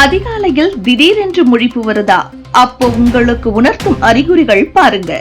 அதிகாலையில் திடீரென்று முழிப்பு வருதா? அப்போ உங்களுக்கு உணர்த்தும் அறிகுறிகள் பாருங்க.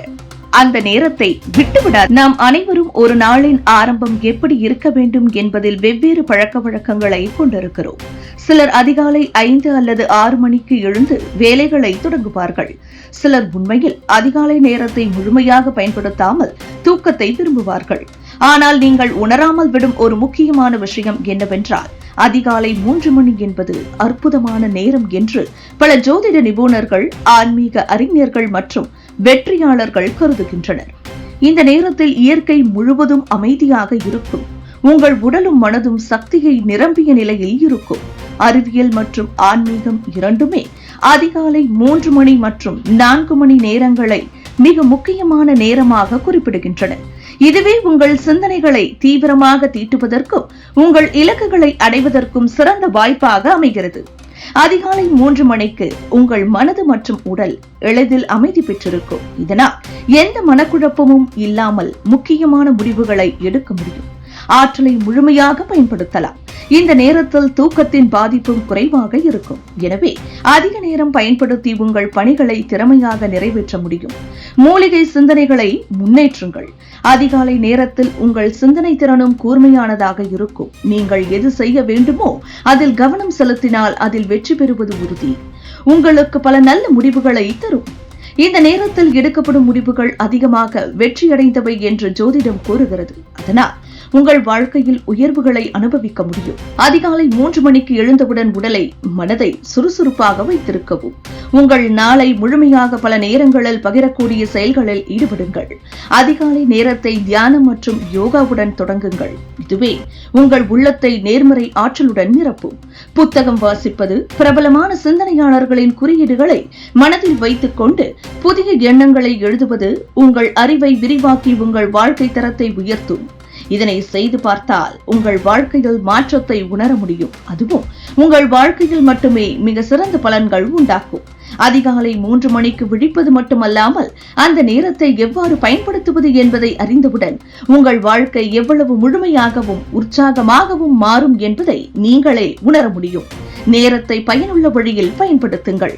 அந்த நேரத்தை விட்டுவிடாது நாம் அனைவரும் ஒரு நாளின் ஆரம்பம் எப்படி இருக்க வேண்டும் என்பதில் வெவ்வேறு பழக்க வழக்கங்களை கொண்டிருக்கிறோம். சிலர் அதிகாலை ஐந்து அல்லது ஆறு மணிக்கு எழுந்து வேலைகளை தொடங்குவார்கள். சிலர் உண்மையில் அதிகாலை நேரத்தை முழுமையாக பயன்படுத்தாமல் தூக்கத்தை விரும்புவார்கள். ஆனால் நீங்கள் உணராமல் விடும் ஒரு முக்கியமான விஷயம் என்னவென்றால் அதிகாலை மூன்று மணி என்பது அற்புதமான நேரம் என்று பல ஜோதிட நிபுணர்கள் ஆன்மீக அறிஞர்கள் மற்றும் வெற்றியாளர்கள் கருதுகின்றனர். இந்த நேரத்தில் இயற்கை முழுவதும் அமைதியாக இருக்கும். உங்கள் உடலும் மனதும் சக்தியை நிரம்பிய நிலையில் இருக்கும். அறிவியல் மற்றும் ஆன்மீகம் இரண்டுமே அதிகாலை மூன்று மணி மற்றும் நான்கு மணி நேரங்களை மிக முக்கியமான நேரமாக குறிப்பிடுகின்றன. இதுவே உங்கள் சிந்தனைகளை தீவிரமாக தீட்டுவதற்கும் உங்கள் இலக்குகளை அடைவதற்கும் சிறந்த வாய்ப்பாக அமைகிறது. அதிகாலை மூன்று மணிக்கு உங்கள் மனது மற்றும் உடல் எளிதில் அமைதி பெற்றிருக்கும். இதனால் எந்த மனக்குழப்பமும் இல்லாமல் முக்கியமான முடிவுகளை எடுக்க முடியும். ஆற்றலை முழுமையாக பயன்படுத்தலாம். இந்த நேரத்தில் தூக்கத்தின் பாதிப்பும் குறைவாக இருக்கும். எனவே அதிக நேரம் பயன்படுத்தி உங்கள் பணிகளை திறமையாக நிறைவேற்ற முடியும். மூலிகை சிந்தனைகளை முன்னேற்றுங்கள். அதிகாலை நேரத்தில் உங்கள் சிந்தனை திறனும் கூர்மையானதாக இருக்கும். நீங்கள் எது செய்ய வேண்டுமோ அதில் கவனம் செலுத்தினால் அதில் வெற்றி பெறுவது உறுதி. உங்களுக்கு பல நல்ல முடிவுகளை தரும். இந்த நேரத்தில் எடுக்கப்படும் முடிவுகள் அதிகமாக வெற்றியடைந்தவை என்று ஜோதிடம் கூறுகிறது. அதனால் உங்கள் வாழ்க்கையில் உயர்வுகளை அனுபவிக்க முடியும். அதிகாலை மூன்று மணிக்கு எழுந்தவுடன் உடலை மனதை சுறுசுறுப்பாக வைத்திருக்கவும். உங்கள் நாளை முழுமையாக பல நேரங்களில் பகிரக்கூடிய செயல்களில் ஈடுபடுங்கள். அதிகாலை நேரத்தை தியானம் மற்றும் யோகாவுடன் தொடங்குங்கள். இதுவே உங்கள் உள்ளத்தை நேர்மறை ஆற்றலுடன் நிரப்பும். புத்தகம் வாசிப்பது பிரபலமான சிந்தனையாளர்களின் குறியீடுகளை மனதில் வைத்துக் கொண்டு புதிய எண்ணங்களை எழுதுவது உங்கள் அறிவை விரிவாக்கி உங்கள் வாழ்க்கை தரத்தை உயர்த்தும். இதனை செய்து பார்த்தால் உங்கள் வாழ்க்கையில் மாற்றத்தை உணர முடியும். அதுவும் உங்கள் வாழ்க்கையில் மட்டுமே மிக சிறந்த பலன்கள் உண்டாக்கும். அதிகாலை மூன்று மணிக்கு விழிப்பது மட்டுமல்லாமல் அந்த நேரத்தை எவ்வாறு பயன்படுத்துவது என்பதை அறிந்தவுடன் உங்கள் வாழ்க்கை எவ்வளவு முழுமையாகவும் உற்சாகமாகவும் மாறும் என்பதை நீங்களே உணர முடியும். நேரத்தை பயனுள்ள வழியில் பயன்படுத்துங்கள்.